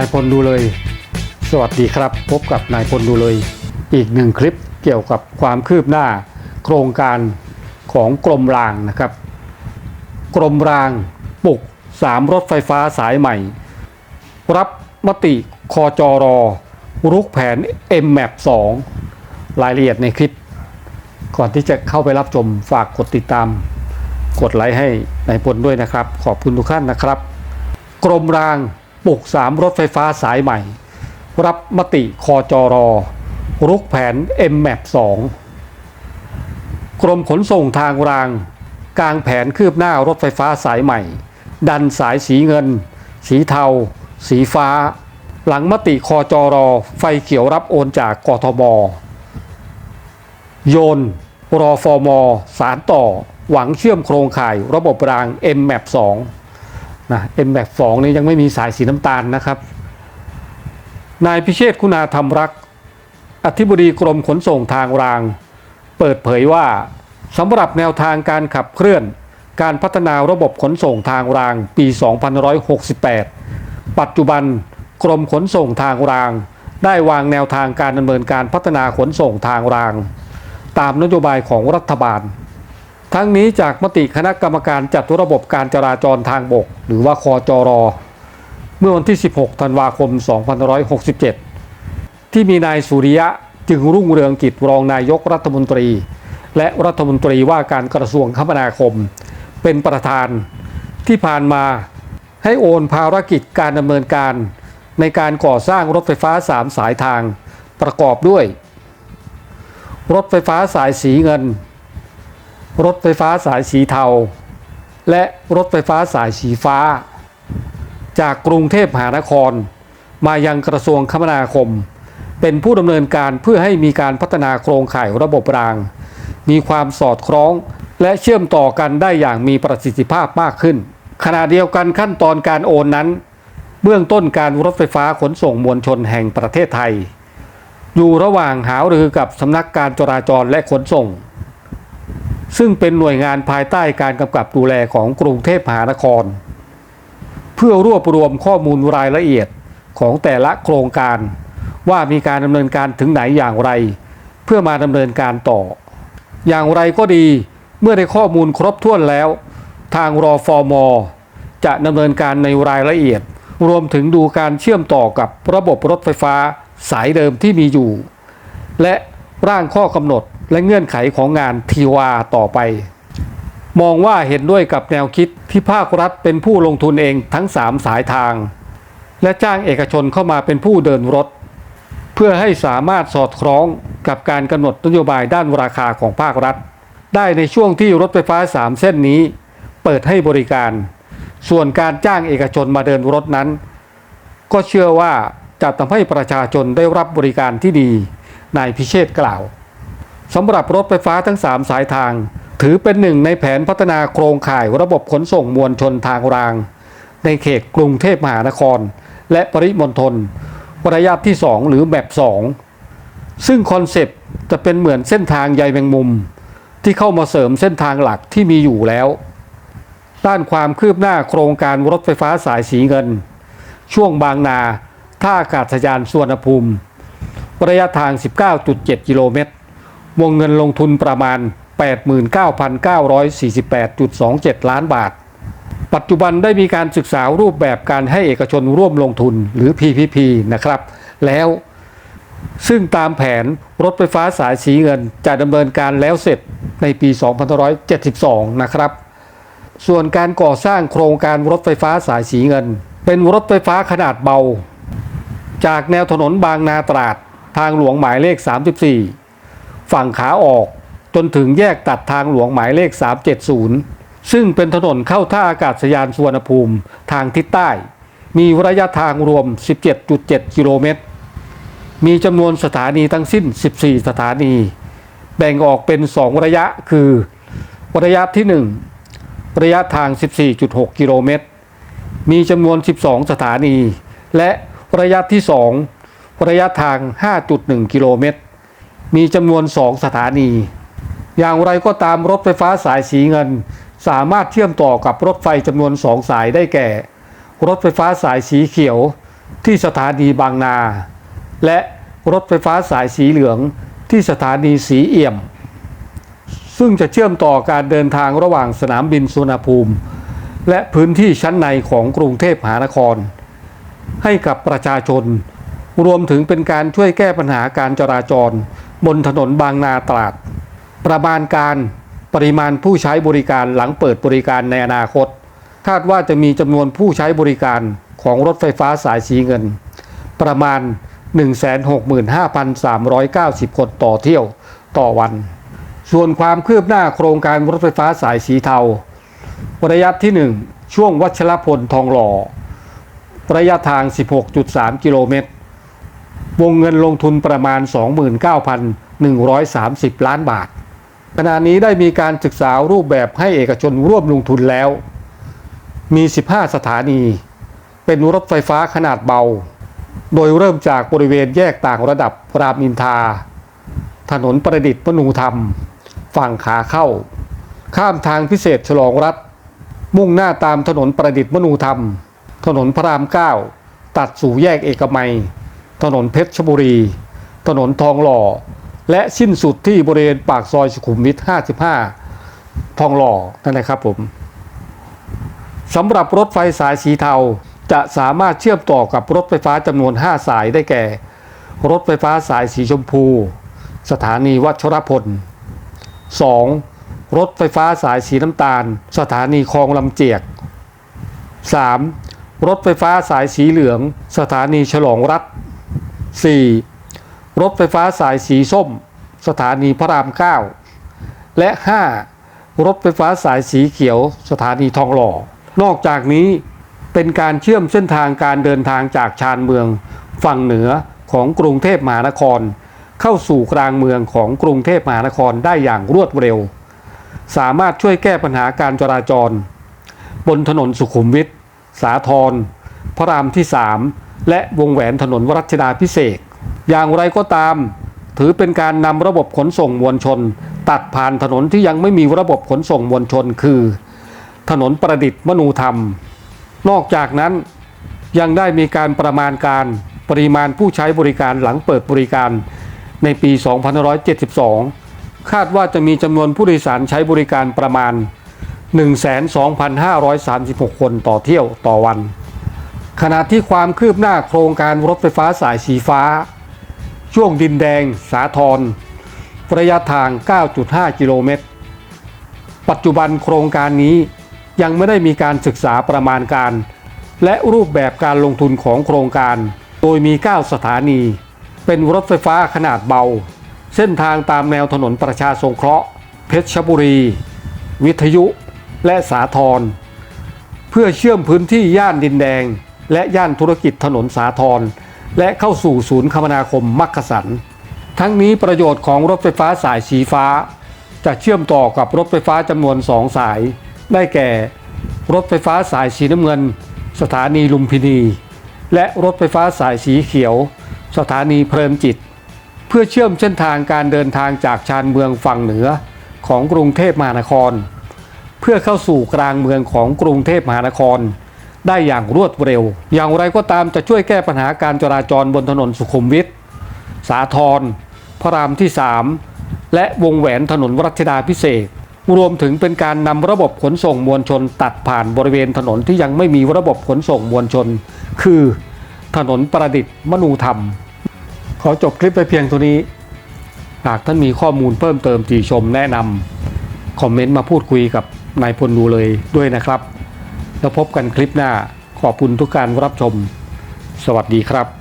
นายพลดูเลย สวัสดีครับ พบกับนายพลดูเลย อีกหนึ่งคลิปเกี่ยวกับความคืบหน้า โครงการของกรมรางนะครับ กรมรางปลุกสามรถไฟฟ้าสายใหม่ รับมติคอจอรอรุกแผน m m a p 2 รายละเอียดในคลิป ก่อนที่จะเข้าไปรับชมฝากกดติดตาม กดไลค์ให้นายพลด้วยนะครับ ขอบคุณทุกท่านนะครับ กรมราง ปลุกสามรถไฟฟ้าสายใหม่ รับมติคอจอรอ รุกแผน m m a p 2 กรมขนส่งทางราง กลางแผนคืบหน้ารถไฟฟ้าสายใหม่ ดันสายสีเงิน สีเทา สีฟ้า หลังมติคอจอรอ ไฟเขียวรับโอนจากกทมโยน รอฟอมสารต่อ หวังเชื่อมโครงข่ายระบบราง m m a p 2 นะ m m a p 2นี้ยังไม่มีสายสีน้ำตาลนะครับ นายพิเชษคุณาธรรมรัก อธิบดีกรมขนส่งทางราง เปิดเผยว่าสำหรับแนวทางการขับเคลื่อน การพัฒนาระบบขนส่งทางรางปี 2568 ปัจจุบันกรมขนส่งทางราง ได้วางแนวทางการดำเนินการพัฒนาขนส่งทางราง ตามนโยบายของรัฐบาล ทั้งนี้จากมติคณะกรรมการจัดระบบการจราจรทางบก หรือว่าคอจรเมื่อวันที่ 16 ธันวาคม 2567 ที่มีนายสุริยะจึงรุ่งเรืองกิจรองนายกรัฐมนตรี และรัฐมนตรีว่าการกระทรวงคมนาคม เป็นประธานที่ผ่านมาให้โอนภารกิจการดำเนินการ ในการก่อสร้างรถไฟฟ้า3สายทางประกอบด้วย รถไฟฟ้าสายสีเงิน รถไฟฟ้าสายสีเทา และรถไฟฟ้าสายสีฟ้า จากกรุงเทพมหานคร มายังกระทรวงคมนาคม เป็นผู้ดำเนินการเพื่อให้มีการพัฒนาโครงข่ายระบบราง มีความสอดคล้องและเชื่อมต่อกันได้อย่างมีประสิทธิภาพมากขึ้น ขณะเดียวกันขั้นตอนการโอนนั้น เบื้องต้นการรถไฟฟ้าขนส่งมวลชนแห่งประเทศไทย อยู่ระหว่างหารือกับสำนักการจราจรและขนส่ง ซึ่งเป็นหน่วยงานภายใต้การกำกับดูแลของกรุงเทพมหานคร เพื่อรวบรวมข้อมูลรายละเอียดของแต่ละโครงการ ว่ามีการดำเนินการถึงไหนอย่างไร เพื่อมาดำเนินการต่อ อย่างไรก็ดีเมื่อได้ข้อมูลครบถ้วนแล้ว ทางรอฟอมอจะดำเนินการในรายละเอียด รวมถึงดูการเชื่อมต่อกับระบบรถไฟฟ้าสายเดิมที่มีอยู่ และร่างข้อกำหนด และเงื่อนไขของงานทีวาต่อไป มองว่าเห็นด้วยกับแนวคิดที่ภาครัฐเป็นผู้ลงทุนเองทั้ง 3 สายทาง และจ้างเอกชนเข้ามาเป็นผู้เดินรถ เพื่อให้สามารถสอดคล้องกับการกำหนดนโยบายด้านราคาของภาครัฐ ได้ในช่วงที่รถไฟฟ้า 3 เส้นนี้ เปิดให้บริการ ส่วนการจ้างเอกชนมาเดินรถนั้น ก็เชื่อว่าจะทำให้ประชาชนได้รับบริการที่ดีนายพิเชษกล่าว สำหรับรถไฟฟ้าทั้ง 3 สายทาง ถือเป็นหนึ่งในแผนพัฒนาโครงข่ายระบบขนส่งมวลชนทางราง ในเขตกรุงเทพมหานคร และปริมณฑลระยะที่ 2 หรือแบบ2ซึ่งคอนเซปต์จะเป็นเหมือนเส้นทางใยแมงมุม ที่เข้ามาเสริมเส้นทางหลักที่มีอยู่แล้ว ด้านความคืบหน้าโครงการรถไฟฟ้าสายสีเงิน ช่วงบางนา ท่าอากาศยานสวนภูมิ ระยะทาง 19.7 กิโลเมตร วงเงินลงทุนประมาณ 89,948.27 ล้านบาท ปัจจุบันได้มีการศึกษารูปแบบการให้เอกชนร่วมลงทุนหรือ PPP นะครับ แล้วซึ่งตามแผนรถไฟฟ้าสายสีเงินจะดำเนินการแล้วเสร็จในปี 2572 นะครับ ส่วนการก่อสร้างโครงการรถไฟฟ้าสายสีเงิน เป็นรถไฟฟ้าขนาดเบา จากแนวถนนบางนาตราด ทางหลวงหมายเลข 34 ฝั่งขาออก จนถึงแยกตัดทางหลวงหมายเลข 370 ซึ่งเป็นถนนเข้าท่าอากาศยานสุวรรณภูมิทางทิศใต้ มีระยะทางรวม 17.7 กิโลเมตร มีจำนวนสถานีทั้งสิ้น 14 สถานี แบ่งออกเป็น 2 ระยะคือ ระยะที่ 1 ระยะทาง 14.6 กิโลเมตร มีจำนวน 12 สถานี และระยะที่ 2 ระยะทาง 5.1 กิโลเมตร มีจำนวน2สถานี อย่างไรก็ตามรถไฟฟ้าสายสีเงิน สามารถเชื่อมต่อกับรถไฟจำนวน2สายได้แก่ รถไฟฟ้าสายสีเขียวที่สถานีบางนา และรถไฟฟ้าสายสีเหลืองที่สถานีสีเอี่ยม ซึ่งจะเชื่อมต่อการเดินทางระหว่างสนามบินสุวรรณภูมิ และพื้นที่ชั้นในของกรุงเทพมหานคร ให้กับประชาชน รวมถึงเป็นการช่วยแก้ปัญหาการจราจร บนถนนบางนาตราด ประมาณการปริมาณผู้ใช้บริการหลังเปิดบริการในอนาคต คาดว่าจะมีจำนวนผู้ใช้บริการของรถไฟฟ้าสายสีเงิน ประมาณ 165,390 คนต่อเที่ยวต่อวัน ส่วนความคืบหน้าโครงการรถไฟฟ้าสายสีเทา ระยะที่ 1 ช่วงวัชรพลทองหล่อ ระยะทาง 16.3 กิโลเมตร วงเงินลงทุนประมาณ 29,130 ล้านบาท ขณะนี้ได้มีการศึกษารูปแบบให้เอกชนร่วมลงทุนแล้ว มี 15 สถานี เป็นรถไฟฟ้าขนาดเบา โดยเริ่มจากบริเวณแยกต่างระดับรามอินทราถนนประดิษฐ์มนูธรรม ฝั่งขาเข้า ข้ามทางพิเศษฉลองรัฐ มุ่งหน้าตามถนนประดิษฐ์มนูธรรม ถนนพระรามเก้าตัดสู่แยกเอกมัย ถนนเพชรชบุรี ถนนทองหล่อ และสิ้นสุดที่บริเวณปากซอยสุขุมวิท 55 ทองหล่อนั่นแหละครับผมสำหรับรถไฟสายสีเทาจะสามารถเชื่อมต่อกับรถไฟฟ้าจำนวน 5 สายได้แก่ รถไฟฟ้าสายสีชมพู สถานีวัชรพล 2. รถไฟฟ้าสายสีน้ำตาล สถานีคลองลำเจียก 3. รถไฟฟ้าสายสีเหลือง สถานีฉลองรัฐ 4. รถไฟฟ้าสายสีส้ม สถานีพระราม 9 และ 5. รถไฟฟ้าสายสีเขียว สถานีทองหล่อ นอกจากนี้เป็นการเชื่อมเส้นทางการเดินทางจากชานเมือง ฝั่งเหนือของกรุงเทพมหานคร เข้าสู่กลางเมืองของกรุงเทพมหานครได้อย่างรวดเร็ว สามารถช่วยแก้ปัญหาการจราจร บนถนนสุขุมวิทสาทรพระรามที่ 3 และวงแหวนถนนวรัชดาพิเศษ อย่างไรก็ตาม ถือเป็นการนำระบบขนส่งมวลชน ตัดผ่านถนนที่ยังไม่มีระบบขนส่งมวลชน คือ ถนนประดิษฐ์มนูธรรม นอกจากนั้นยังได้มีการประมาณการปริมาณผู้ใช้บริการหลังเปิดบริการในปี 2572 คาดว่าจะมีจำนวนผู้โดยสารใช้บริการประมาณ 12,536 คนต่อเที่ยวต่อวัน ขณะที่ความคืบหน้าโครงการรถไฟฟ้าสายสีฟ้า ช่วงดินแดง สาทรระยะทาง 9.5 กิโลเมตร ปัจจุบันโครงการนี้ยังไม่ได้มีการศึกษาประมาณการ และรูปแบบการลงทุนของโครงการ โดยมี 9 สถานี เป็นรถไฟฟ้าขนาดเบา เส้นทางตามแนวถนนประชาสงเคราะห์ เพชรบุรี วิทยุ และสาทรเพื่อเชื่อมพื้นที่ย่านดินแดง และย่านธุรกิจถนนสาทรและเข้าสู่ศูนย์คมนาคมมักกะสัน ทั้งนี้ประโยชน์ของรถไฟฟ้าสายสีฟ้า จะเชื่อมต่อกับรถไฟฟ้าจำนวนสองสาย ได้แก่ รถไฟฟ้าสายสีน้ำเงิน สถานีลุมพินี และรถไฟฟ้าสายสีเขียว สถานีเพลินจิต เพื่อเชื่อมเส้นทางการเดินทางจากชานเมืองฝั่งเหนือของกรุงเทพมหานคร เพื่อเข้าสู่กลางเมืองของกรุงเทพมหานคร ได้อย่างรวดเร็ว อย่างไรก็ตามจะช่วยแก้ปัญหาการจราจรบนถนนสุขุมวิท สาทรพระรามที่ 3 และวงแหวนถนนรัชดาพิเศษรวมถึงเป็นการนำระบบขนส่งมวลชนตัดผ่านบริเวณถนนที่ยังไม่มีระบบขนส่งมวลชน คือถนนประดิษฐ์มนูธรรม ขอจบคลิปไปเพียงเท่านี้ หากท่านมีข้อมูลเพิ่มเติมติชมแนะนำคอมเมนต์มาพูดคุยกับนายพลดูเลยด้วยนะครับ แล้วพบกันคลิปหน้าขอบคุณทุกการรับชม สวัสดีครับ